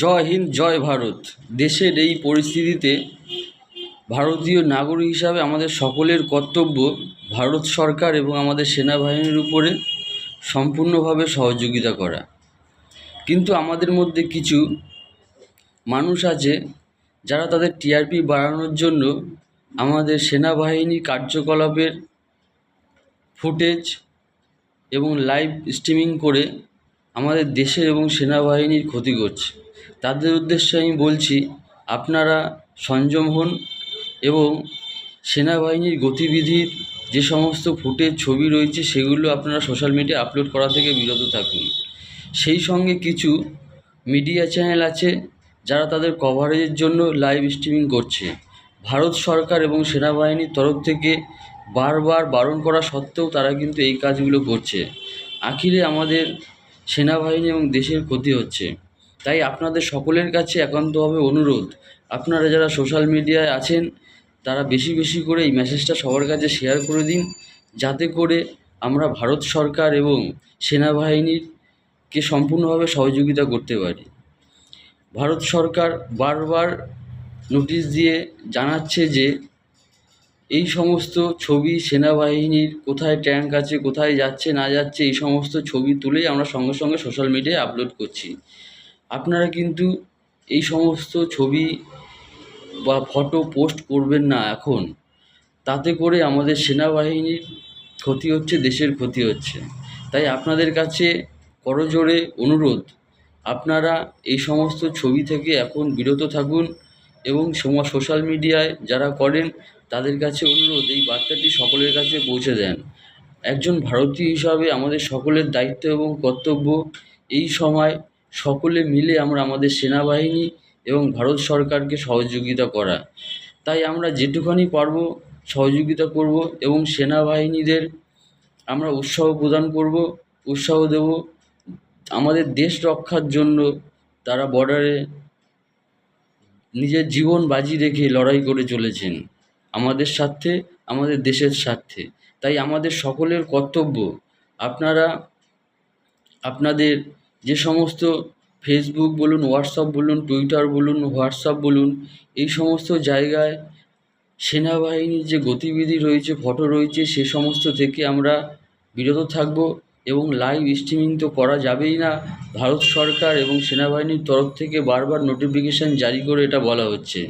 জয় হিন্দ, জয় ভারত। দেশের এই পরিস্থিতিতে ভারতীয় নাগরিক হিসাবে আমাদের সকলের কর্তব্য ভারত সরকার এবং আমাদের সেনাবাহিনীর উপরে সম্পূর্ণভাবে সহযোগিতা করা। কিন্তু আমাদের মধ্যে কিছু মানুষ আছে যারা তাদের টিআরপি বাড়ানোর জন্য আমাদের সেনাবাহিনী কার্যকলাপের ফুটেজ এবং লাইভ স্ট্রিমিং করে আমাদের দেশের এবং সেনাবাহিনীর ক্ষতি করছে। তাদের উদ্দেশ্যে আমি বলছি, আপনারা সংযম হন এবং সেনাবাহিনীর গতিবিধির যে সমস্ত ফুটেজ ছবি রয়েছে সেগুলো আপনারা সোশ্যাল মিডিয়া আপলোড করা থেকে বিরত থাকুন। সেই সঙ্গে কিছু মিডিয়া চ্যানেল আছে যারা তাদের কভারেজের জন্য লাইভ স্ট্রিমিং করছে। ভারত সরকার এবং সেনাবাহিনীর তরফ থেকে বারবার বারণ করা সত্ত্বেও তারা কিন্তু এই কাজগুলো করছে। আখিরে আমাদের সেনাবাহিনী এবং দেশের ক্ষতি হচ্ছে। তাই আপনাদের সকলের কাছে একান্তভাবে অনুরোধ। আপনারা যারা সোশ্যাল মিডিয়ায় আছেন, তারা বেশি বেশি করে এই মেসেজটা সবার কাছে শেয়ার করে দিন, যাতে করে আমরা ভারত সরকার এবং সেনাবাহিনীরকে সম্পূর্ণভাবে সহযোগিতা করতে পারি। ভারত সরকার বারবার নোটিশ দিয়ে জানাচ্ছে যে, এই সমস্ত ছবি সেনাবাহিনীর কোথায় ট্যাঙ্ক আছে, কোথায় যাচ্ছে, না যাচ্ছে, এই সমস্ত ছবি তুলেই আমরা সঙ্গে সঙ্গে সোশ্যাল মিডিয়ায় আপলোড করছি। আপনারা কিন্তু এই সমস্ত ছবি বা ফটো পোস্ট করবেন না এখন। তাতে করে আমাদের সেনাবাহিনীর ক্ষতি হচ্ছে, দেশের ক্ষতি হচ্ছে। তাই আপনাদের কাছে করজোড়ে অনুরোধ, আপনারা এই সমস্ত ছবি থেকে এখন বিরত থাকুন এবং সমা, সোশ্যাল মিডিয়ায় যারা করেন, তাদের কাছে অনুরোধ, এই বার্তাটি সকলের কাছে পৌঁছে দেন। একজন ভারতীয় হিসাবে আমাদের সকলের দায়িত্ব এবং কর্তব্য এই সময় সকলে মিলে আমরা আমাদের সেনাবাহিনী এবং ভারত সরকারকে সহযোগিতা করা। তাই আমরা যেটুখানি পারব সহযোগিতা করব এবং সেনাবাহিনীদের আমরা উৎসাহ প্রদান করব, উৎসাহ দেব। আমাদের দেশ রক্ষার জন্য তারা বর্ডারে নিজের জীবন বাজি রেখে লড়াই করে চলেছেন। আমাদের স্বার্থে, আমাদের দেশের স্বার্থে। তাই আমাদের সকলের কর্তব্য, আপনারা, আপনাদের যে সমস্ত ফেসবুক বলুন হোয়াটসঅ্যাপ বলুন টুইটার বলুন হোয়াটসঅ্যাপ বলুন, এই সমস্ত জায়গায় সেনাবাহিনীর যে গতিবিধি রয়েছে, ফটো রয়েছে, সে সমস্ত থেকে আমরা বিরত থাকব এবং লাইভ স্ট্রিমিং তো করা যাবেই না। ভারত সরকার এবং সেনাবাহিনীর তরফ থেকে বারবার নোটিফিকেশান জারি করে এটা বলা হচ্ছে।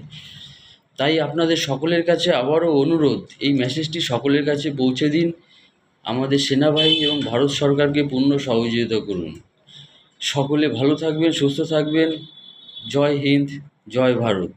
তাই আপনাদের সকলের কাছে আবারও অনুরোধ, এই মেসেজটি সকলের কাছে পৌঁছে দিন। আমাদের সেনাবাহিনী এবং ভারত সরকারকে পূর্ণ সহযোগিতা করুন। সকলে ভালো থাকবেন সুস্থ থাকবেন। জয় হিন্দ জয় ভারত।